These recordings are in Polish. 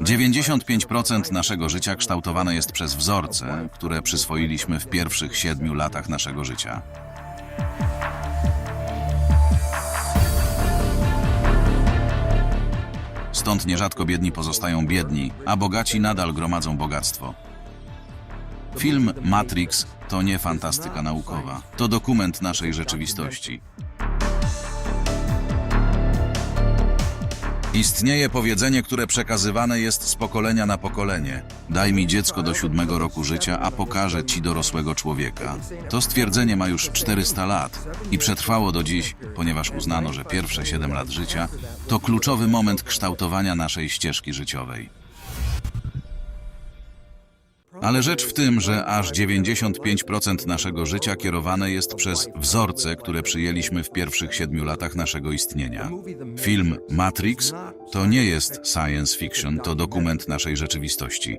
95% naszego życia kształtowane jest przez wzorce, które przyswoiliśmy w pierwszych siedmiu latach naszego życia. Stąd nierzadko biedni pozostają biedni, a bogaci nadal gromadzą bogactwo. Film Matrix to nie fantastyka naukowa, to dokument naszej rzeczywistości. Istnieje powiedzenie, które przekazywane jest z pokolenia na pokolenie. Daj mi dziecko do siódmego roku życia, a pokażę ci dorosłego człowieka. To stwierdzenie ma już 400 lat i przetrwało do dziś, ponieważ uznano, że pierwsze 7 lat życia to kluczowy moment kształtowania naszej ścieżki życiowej. Ale rzecz w tym, że aż 95% naszego życia kierowane jest przez wzorce, które przyjęliśmy w pierwszych siedmiu latach naszego istnienia. Film Matrix to nie jest science fiction, to dokument naszej rzeczywistości.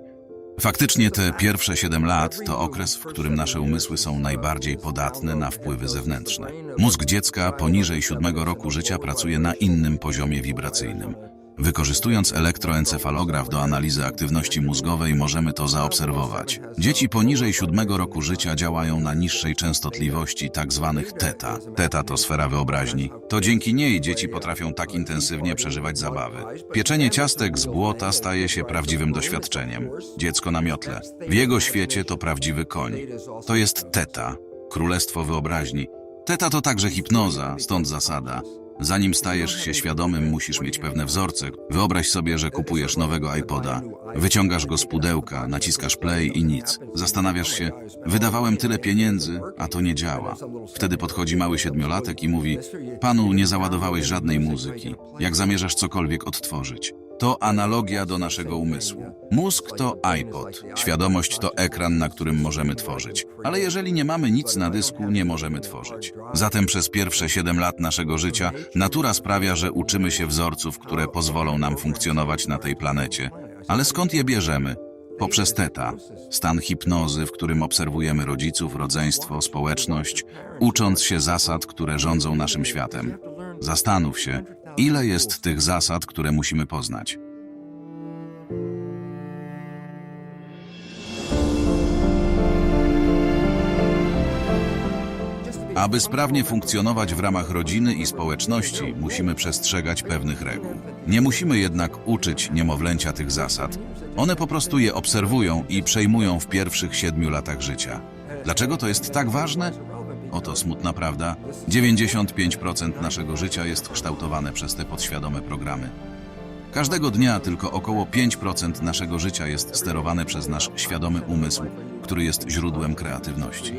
Faktycznie te pierwsze 7 lat to okres, w którym nasze umysły są najbardziej podatne na wpływy zewnętrzne. Mózg dziecka poniżej 7 roku życia pracuje na innym poziomie wibracyjnym. Wykorzystując elektroencefalograf do analizy aktywności mózgowej możemy to zaobserwować. Dzieci poniżej 7 roku życia działają na niższej częstotliwości tzw. teta. Teta to sfera wyobraźni. To dzięki niej dzieci potrafią tak intensywnie przeżywać zabawy. Pieczenie ciastek z błota staje się prawdziwym doświadczeniem. Dziecko na miotle. W jego świecie to prawdziwy koń. To jest teta, królestwo wyobraźni. Teta to także hipnoza, stąd zasada. Zanim stajesz się świadomym, musisz mieć pewne wzorce. Wyobraź sobie, że kupujesz nowego iPoda. Wyciągasz go z pudełka, naciskasz play i nic. Zastanawiasz się, wydawałem tyle pieniędzy, a to nie działa. Wtedy podchodzi mały siedmiolatek i mówi, panu nie załadowałeś żadnej muzyki. Jak zamierzasz cokolwiek odtworzyć? To analogia do naszego umysłu. Mózg to iPod, świadomość to ekran, na którym możemy tworzyć. Ale jeżeli nie mamy nic na dysku, nie możemy tworzyć. Zatem przez pierwsze 7 lat naszego życia natura sprawia, że uczymy się wzorców, które pozwolą nam funkcjonować na tej planecie. Ale skąd je bierzemy? Poprzez teta, stan hipnozy, w którym obserwujemy rodziców, rodzeństwo, społeczność, ucząc się zasad, które rządzą naszym światem. Zastanów się, ile jest tych zasad, które musimy poznać. Aby sprawnie funkcjonować w ramach rodziny i społeczności, musimy przestrzegać pewnych reguł. Nie musimy jednak uczyć niemowlęcia tych zasad. One po prostu je obserwują i przejmują w pierwszych siedmiu latach życia. Dlaczego to jest tak ważne? Oto smutna prawda. 95% naszego życia jest kształtowane przez te podświadome programy. Każdego dnia tylko około 5% naszego życia jest sterowane przez nasz świadomy umysł, który jest źródłem kreatywności.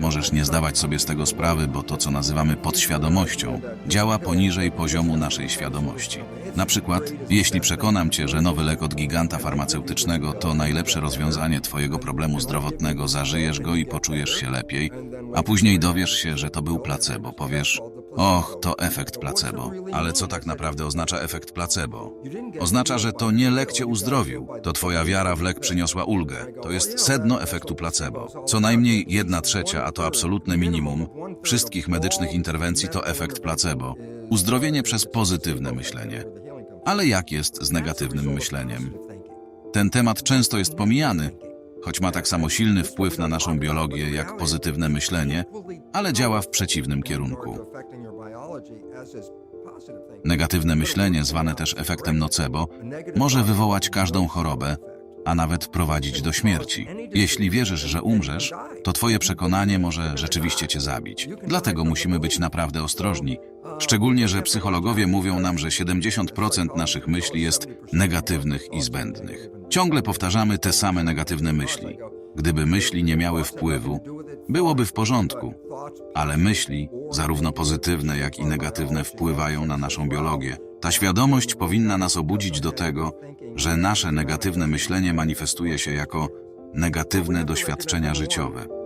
Możesz nie zdawać sobie z tego sprawy, bo to, co nazywamy podświadomością, działa poniżej poziomu naszej świadomości. Na przykład, jeśli przekonam cię, że nowy lek od giganta farmaceutycznego to najlepsze rozwiązanie twojego problemu zdrowotnego, zażyjesz go i poczujesz się lepiej, a później dowiesz się, że to był placebo, powiesz, och, to efekt placebo. Ale co tak naprawdę oznacza efekt placebo? Oznacza, że to nie lek cię uzdrowił, to twoja wiara w lek przyniosła ulgę. To jest sedno efektu placebo. Co najmniej jedna trzecia, a to absolutne minimum, wszystkich medycznych interwencji to efekt placebo. Uzdrowienie przez pozytywne myślenie. Ale jak jest z negatywnym myśleniem? Ten temat często jest pomijany, choć ma tak samo silny wpływ na naszą biologię jak pozytywne myślenie, ale działa w przeciwnym kierunku. Negatywne myślenie, zwane też efektem nocebo, może wywołać każdą chorobę, a nawet prowadzić do śmierci. Jeśli wierzysz, że umrzesz, to twoje przekonanie może rzeczywiście cię zabić. Dlatego musimy być naprawdę ostrożni. Szczególnie, że psychologowie mówią nam, że 70% naszych myśli jest negatywnych i zbędnych. Ciągle powtarzamy te same negatywne myśli. Gdyby myśli nie miały wpływu, byłoby w porządku. Ale myśli, zarówno pozytywne, jak i negatywne, wpływają na naszą biologię. Ta świadomość powinna nas obudzić do tego, że nasze negatywne myślenie manifestuje się jako negatywne doświadczenia życiowe.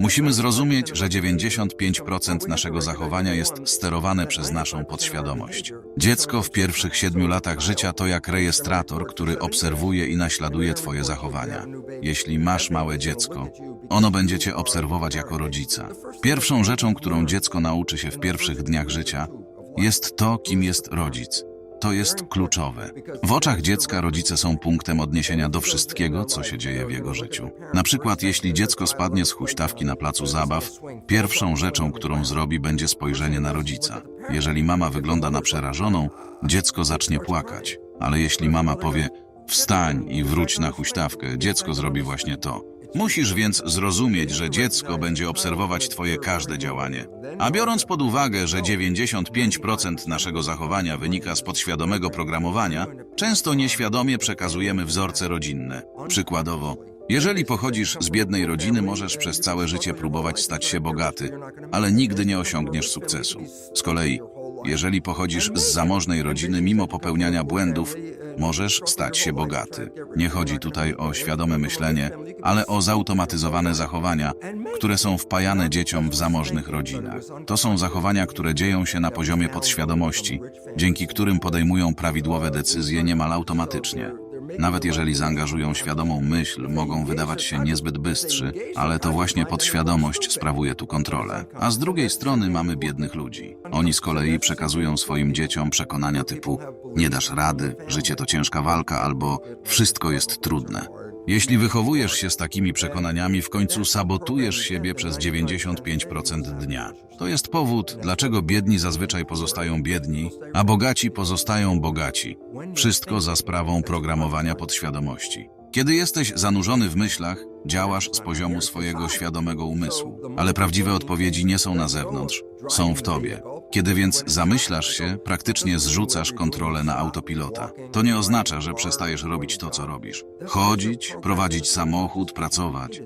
Musimy zrozumieć, że 95% naszego zachowania jest sterowane przez naszą podświadomość. Dziecko w pierwszych siedmiu latach życia to jak rejestrator, który obserwuje i naśladuje Twoje zachowania. Jeśli masz małe dziecko, ono będzie Cię obserwować jako rodzica. Pierwszą rzeczą, którą dziecko nauczy się w pierwszych dniach życia, jest to, kim jest rodzic. To jest kluczowe. W oczach dziecka rodzice są punktem odniesienia do wszystkiego, co się dzieje w jego życiu. Na przykład, jeśli dziecko spadnie z huśtawki na placu zabaw, pierwszą rzeczą, którą zrobi, będzie spojrzenie na rodzica. Jeżeli mama wygląda na przerażoną, dziecko zacznie płakać. Ale jeśli mama powie wstań i wróć na huśtawkę, dziecko zrobi właśnie to. Musisz więc zrozumieć, że dziecko będzie obserwować Twoje każde działanie. A biorąc pod uwagę, że 95% naszego zachowania wynika z podświadomego programowania, często nieświadomie przekazujemy wzorce rodzinne. Przykładowo, jeżeli pochodzisz z biednej rodziny, możesz przez całe życie próbować stać się bogaty, ale nigdy nie osiągniesz sukcesu. Z kolei, jeżeli pochodzisz z zamożnej rodziny, mimo popełniania błędów, możesz stać się bogaty. Nie chodzi tutaj o świadome myślenie, ale o zautomatyzowane zachowania, które są wpajane dzieciom w zamożnych rodzinach. To są zachowania, które dzieją się na poziomie podświadomości, dzięki którym podejmują prawidłowe decyzje niemal automatycznie. Nawet jeżeli zaangażują świadomą myśl, mogą wydawać się niezbyt bystrzy, ale to właśnie podświadomość sprawuje tu kontrolę. A z drugiej strony mamy biednych ludzi. Oni z kolei przekazują swoim dzieciom przekonania typu nie dasz rady, życie to ciężka walka albo wszystko jest trudne. Jeśli wychowujesz się z takimi przekonaniami, w końcu sabotujesz siebie przez 95% dnia. To jest powód, dlaczego biedni zazwyczaj pozostają biedni, a bogaci pozostają bogaci. Wszystko za sprawą programowania podświadomości. Kiedy jesteś zanurzony w myślach, działasz z poziomu swojego świadomego umysłu, ale prawdziwe odpowiedzi nie są na zewnątrz, są w tobie. Kiedy więc zamyślasz się, praktycznie zrzucasz kontrolę na autopilota. To nie oznacza, że przestajesz robić to, co robisz. Chodzić, prowadzić samochód, pracować.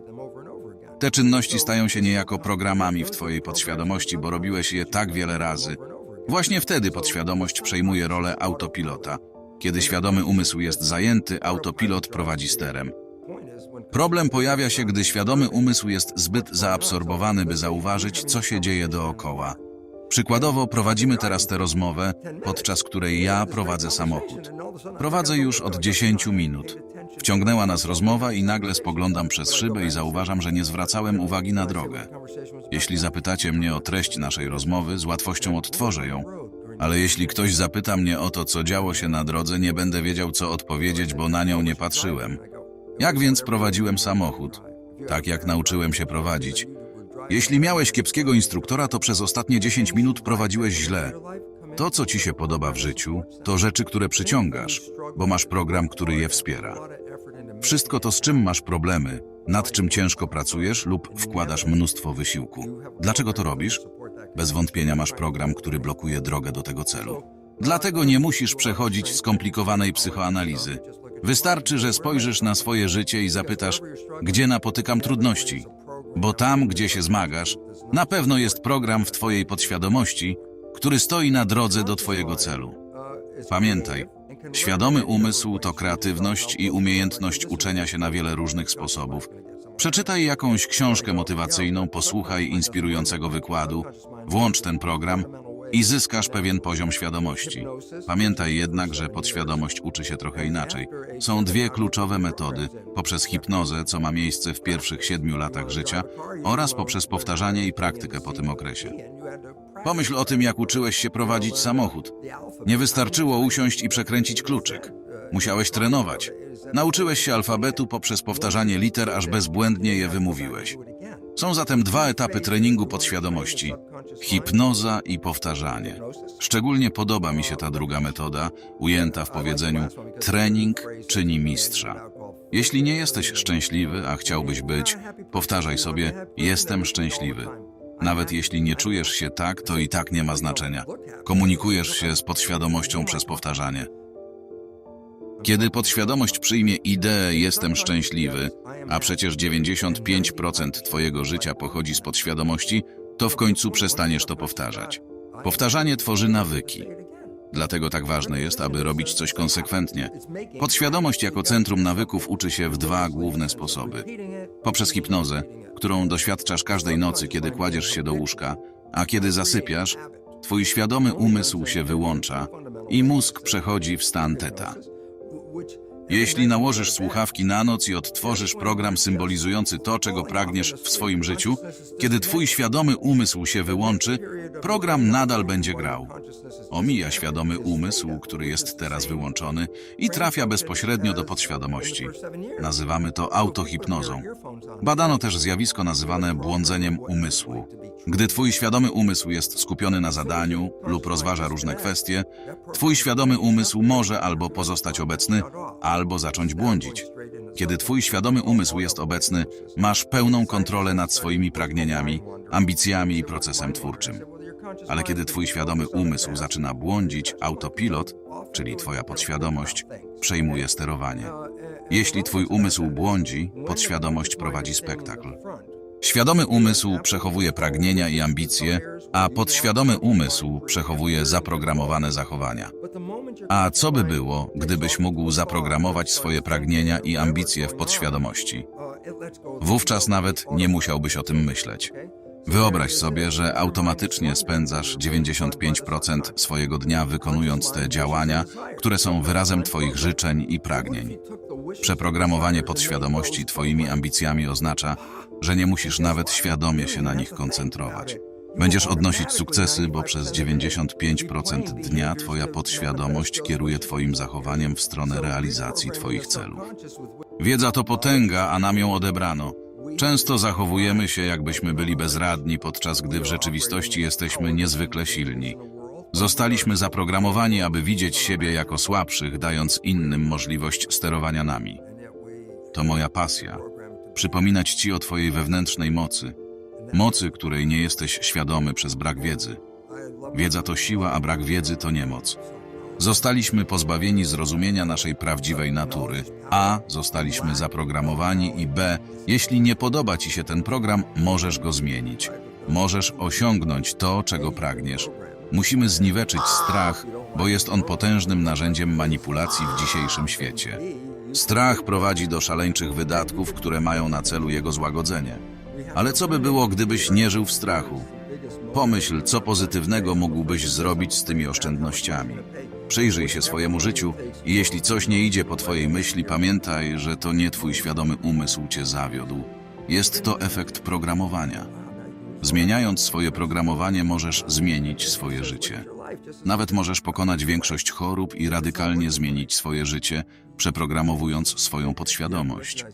Te czynności stają się niejako programami w twojej podświadomości, bo robiłeś je tak wiele razy. Właśnie wtedy podświadomość przejmuje rolę autopilota. Kiedy świadomy umysł jest zajęty, autopilot prowadzi sterem. Problem pojawia się, gdy świadomy umysł jest zbyt zaabsorbowany, by zauważyć, co się dzieje dookoła. Przykładowo prowadzimy teraz tę rozmowę, podczas której ja prowadzę samochód. Prowadzę już od 10 minut. Wciągnęła nas rozmowa i nagle spoglądam przez szybę i zauważam, że nie zwracałem uwagi na drogę. Jeśli zapytacie mnie o treść naszej rozmowy, z łatwością odtworzę ją. Ale jeśli ktoś zapyta mnie o to, co działo się na drodze, nie będę wiedział, co odpowiedzieć, bo na nią nie patrzyłem. Jak więc prowadziłem samochód? Tak jak nauczyłem się prowadzić. Jeśli miałeś kiepskiego instruktora, to przez ostatnie 10 minut prowadziłeś źle. To, co ci się podoba w życiu, to rzeczy, które przyciągasz, bo masz program, który je wspiera. Wszystko to, z czym masz problemy, nad czym ciężko pracujesz lub wkładasz mnóstwo wysiłku. Dlaczego to robisz? Bez wątpienia masz program, który blokuje drogę do tego celu. Dlatego nie musisz przechodzić skomplikowanej psychoanalizy. Wystarczy, że spojrzysz na swoje życie i zapytasz, gdzie napotykam trudności. Bo tam, gdzie się zmagasz, na pewno jest program w Twojej podświadomości, który stoi na drodze do Twojego celu. Pamiętaj, świadomy umysł to kreatywność i umiejętność uczenia się na wiele różnych sposobów. Przeczytaj jakąś książkę motywacyjną, posłuchaj inspirującego wykładu, włącz ten program i zyskasz pewien poziom świadomości. Pamiętaj jednak, że podświadomość uczy się trochę inaczej. Są dwie kluczowe metody: poprzez hipnozę, co ma miejsce w pierwszych siedmiu latach życia, oraz poprzez powtarzanie i praktykę po tym okresie. Pomyśl o tym, jak uczyłeś się prowadzić samochód. Nie wystarczyło usiąść i przekręcić kluczyk. Musiałeś trenować. Nauczyłeś się alfabetu poprzez powtarzanie liter, aż bezbłędnie je wymówiłeś. Są zatem dwa etapy treningu podświadomości: hipnoza i powtarzanie. Szczególnie podoba mi się ta druga metoda, ujęta w powiedzeniu: trening czyni mistrza. Jeśli nie jesteś szczęśliwy, a chciałbyś być, powtarzaj sobie: jestem szczęśliwy. Nawet jeśli nie czujesz się tak, to i tak nie ma znaczenia. Komunikujesz się z podświadomością przez powtarzanie. Kiedy podświadomość przyjmie ideę jestem szczęśliwy, a przecież 95% Twojego życia pochodzi z podświadomości, to w końcu przestaniesz to powtarzać. Powtarzanie tworzy nawyki. Dlatego tak ważne jest, aby robić coś konsekwentnie. Podświadomość jako centrum nawyków uczy się w dwa główne sposoby. Poprzez hipnozę, którą doświadczasz każdej nocy, kiedy kładziesz się do łóżka, a kiedy zasypiasz, twój świadomy umysł się wyłącza i mózg przechodzi w stan teta. Jeśli nałożysz słuchawki na noc i odtworzysz program symbolizujący to, czego pragniesz w swoim życiu, kiedy twój świadomy umysł się wyłączy, program nadal będzie grał. Omija świadomy umysł, który jest teraz wyłączony i trafia bezpośrednio do podświadomości. Nazywamy to autohipnozą. Badano też zjawisko nazywane błądzeniem umysłu. Gdy twój świadomy umysł jest skupiony na zadaniu lub rozważa różne kwestie, twój świadomy umysł może albo pozostać obecny, albo zacząć błądzić. Kiedy twój świadomy umysł jest obecny, masz pełną kontrolę nad swoimi pragnieniami, ambicjami i procesem twórczym. Ale kiedy twój świadomy umysł zaczyna błądzić, autopilot, czyli twoja podświadomość, przejmuje sterowanie. Jeśli twój umysł błądzi, podświadomość prowadzi spektakl. Świadomy umysł przechowuje pragnienia i ambicje, a podświadomy umysł przechowuje zaprogramowane zachowania. A co by było, gdybyś mógł zaprogramować swoje pragnienia i ambicje w podświadomości? Wówczas nawet nie musiałbyś o tym myśleć. Wyobraź sobie, że automatycznie spędzasz 95% swojego dnia wykonując te działania, które są wyrazem Twoich życzeń i pragnień. Przeprogramowanie podświadomości Twoimi ambicjami oznacza, że nie musisz nawet świadomie się na nich koncentrować. Będziesz odnosić sukcesy, bo przez 95% dnia Twoja podświadomość kieruje Twoim zachowaniem w stronę realizacji Twoich celów. Wiedza to potęga, a nam ją odebrano. Często zachowujemy się, jakbyśmy byli bezradni, podczas gdy w rzeczywistości jesteśmy niezwykle silni. Zostaliśmy zaprogramowani, aby widzieć siebie jako słabszych, dając innym możliwość sterowania nami. To moja pasja. Przypominać Ci o Twojej wewnętrznej mocy. Mocy, której nie jesteś świadomy przez brak wiedzy. Wiedza to siła, a brak wiedzy to niemoc. Zostaliśmy pozbawieni zrozumienia naszej prawdziwej natury. A. Zostaliśmy zaprogramowani i B. Jeśli nie podoba Ci się ten program, możesz go zmienić. Możesz osiągnąć to, czego pragniesz. Musimy zniweczyć strach, bo jest on potężnym narzędziem manipulacji w dzisiejszym świecie. Strach prowadzi do szaleńczych wydatków, które mają na celu jego złagodzenie. Ale co by było, gdybyś nie żył w strachu? Pomyśl, co pozytywnego mógłbyś zrobić z tymi oszczędnościami. Przyjrzyj się swojemu życiu i jeśli coś nie idzie po twojej myśli, pamiętaj, że to nie twój świadomy umysł cię zawiódł. Jest to efekt programowania. Zmieniając swoje programowanie, możesz zmienić swoje życie. Nawet możesz pokonać większość chorób i radykalnie zmienić swoje życie, przeprogramowując swoją podświadomość.